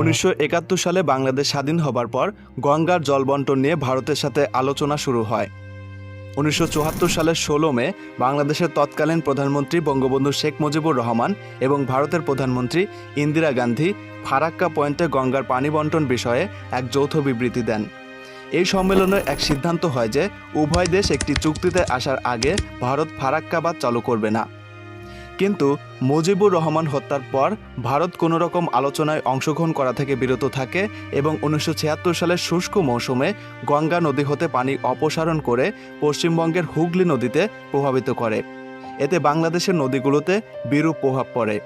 উনিশশো একাত্তর সালে বাংলাদেশ স্বাধীন হবার পর গঙ্গার জলবন্টন নিয়ে ভারতের সাথে আলোচনা শুরু হয়। উনিশশো চুয়াত্তর সালের ষোলো মে বাংলাদেশের তৎকালীন প্রধানমন্ত্রী বঙ্গবন্ধু শেখ মুজিবুর রহমান এবং ভারতের প্রধানমন্ত্রী ইন্দিরা গান্ধী ফারাক্কা পয়েন্টে গঙ্গার পানি বন্টন বিষয়ে এক যৌথ বিবৃতি দেন। এই সম্মেলনে এক সিদ্ধান্ত হয় যে উভয় দেশ একটি চুক্তিতে আসার আগে ভারত ফারাক্কা বাঁধ চালু করবে না। কিন্তু মুজিবুর রহমান হত্যার পর ভারত কোনো রকম আলোচনায় অংশগ্রহণ করা থেকে বিরত থাকে এবং উনিশশো ছিয়াত্তর সালের শুষ্ক মৌসুমে গঙ্গা নদী হতে পানি অপসারণ করে পশ্চিমবঙ্গের হুগলি নদীতে প্রভাবিত করে। এতে বাংলাদেশের নদীগুলোতে বিরূপ প্রভাব পড়ে।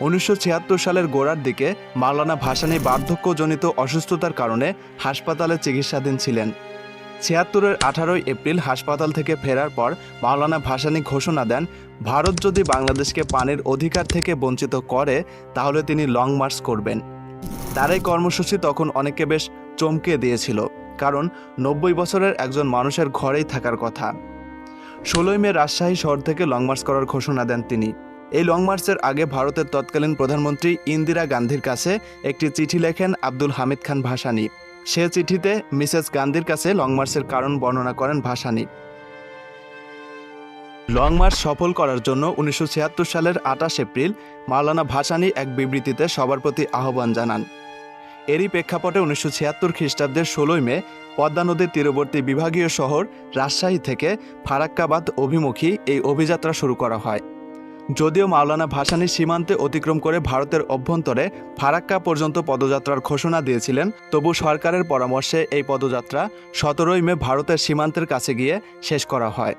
উনিশশো ছিয়াত্তর সালের গোড়ার দিকে মাওলানা ভাসানী বার্ধক্যজনিত অসুস্থতার কারণে হাসপাতালে চিকিৎসাধীন ছিলেন। ছিয়াত্তরের আঠারোই এপ্রিল হাসপাতাল থেকে ফেরার পর মাওলানা ভাসানী ঘোষণা দেন, ভারত যদি বাংলাদেশকে পানির অধিকার থেকে বঞ্চিত করে, তাহলে তিনি লং মার্চ করবেন। তার এই কর্মসূচি তখন অনেকে বেশ চমকে দিয়েছিল, কারণ নব্বই বছরের একজন মানুষের ঘরেই থাকার কথা। ষোলোই মে রাজশাহী শহর থেকে লং মার্চ করার ঘোষণা দেন তিনি। এই লং মার্চের আগে ভারতের তৎকালীন প্রধানমন্ত্রী ইন্দিরা গান্ধীর কাছে একটি চিঠি লেখেন আব্দুল হামিদ খান ভাসানী। সে চিঠিতে মিসেস গান্ধীর কাছে লং মার্চের কারণ বর্ণনা করেন ভাসানী। লং মার্চ সফল করার জন্য উনিশশো ছিয়াত্তর সালের আঠাশ এপ্রিল মাওলানা ভাসানী এক বিবৃতিতে সবার প্রতি আহ্বান জানান। এরই প্রেক্ষাপটে উনিশশো ছিয়াত্তর খ্রিস্টাব্দের ষোলোই মে পদ্মা নদীর তীরবর্তী বিভাগীয় শহর রাজশাহী থেকে ফারাক্কাবাদ অভিমুখী এই অভিযাত্রা শুরু করা হয়। যদিও মাওলানা ভাসানী সীমান্তে অতিক্রম করে ভারতের অভ্যন্তরে ফারাক্কা পর্যন্ত পদযাত্রার ঘোষণা দিয়েছিলেন, তবু সরকারের পরামর্শে এই পদযাত্রা সতেরোই মে ভারতের সীমান্তের কাছে গিয়ে শেষ করা হয়।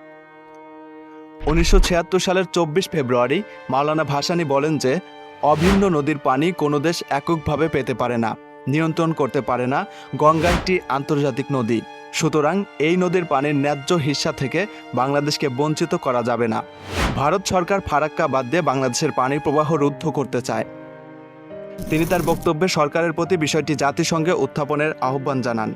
উনিশশো ছিয়াত্তর সালের চব্বিশ ফেব্রুয়ারি মাওলানা ভাসানী বলেন যে, অভিন্ন নদীর পানি কোনো দেশ এককভাবে পেতে পারে না, নিয়ন্ত্রণ করতে পারে না, গঙ্গা একটি আন্তর্জাতিক নদী। সুতরাং এই নদীর পানির ন্যায্য হিস্সা থেকে বাংলাদেশকে বঞ্চিত করা যাবে না। ভারত সরকার ফারাক্কা বাদ দিয়ে বাংলাদেশের পানির প্রবাহ রুদ্ধ করতে চায়। তিনি তার বক্তব্যে সরকারের প্রতি বিষয়টি জাতিসংঘে উত্থাপনের আহ্বান জানান।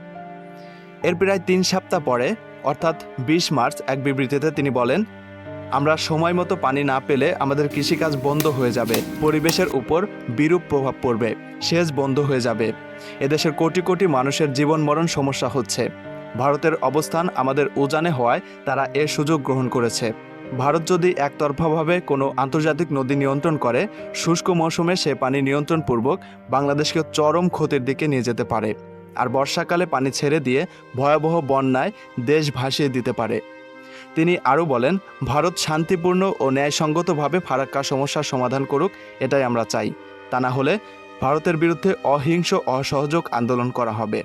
এর প্রায় তিন সপ্তাহ পরে, অর্থাৎ বিশ মার্চ, এক বিবৃতিতে তিনি বলেন, আমরা সময় মতো পানি না পেলে আমাদের কৃষিকাজ বন্ধ হয়ে যাবে। পরিবেশের উপর বিরূপ প্রভাব পড়বে। সেচ বন্ধ হয়ে যাবে। এদেশের কোটি কোটি মানুষের জীবন মরণ সমস্যা হচ্ছে। ভারতের অবস্থান আমাদের উজানে হওয়ায় তারা এ সুযোগ গ্রহণ করেছে। ভারত যদি একতরফাভাবে কোনো আন্তর্জাতিক নদী নিয়ন্ত্রণ করে, শুষ্ক মৌসুমে সে পানি নিয়ন্ত্রণপূর্বক বাংলাদেশকে চরম ক্ষতির দিকে নিয়ে যেতে পারে আর বর্ষাকালে পানি ছেড়ে দিয়ে ভয়াবহ বন্যায় দেশ ভাসিয়ে দিতে পারে। তিনি আরও বলেন, ভারত শান্তিপূর্ণ ও ন্যায়সঙ্গতভাবে ফারাক্কা সমস্যার সমাধান করুক, এটাই আমরা চাই। তা না হলে ভারতের বিরুদ্ধে অহিংস অসহযোগ আন্দোলন করা হবে।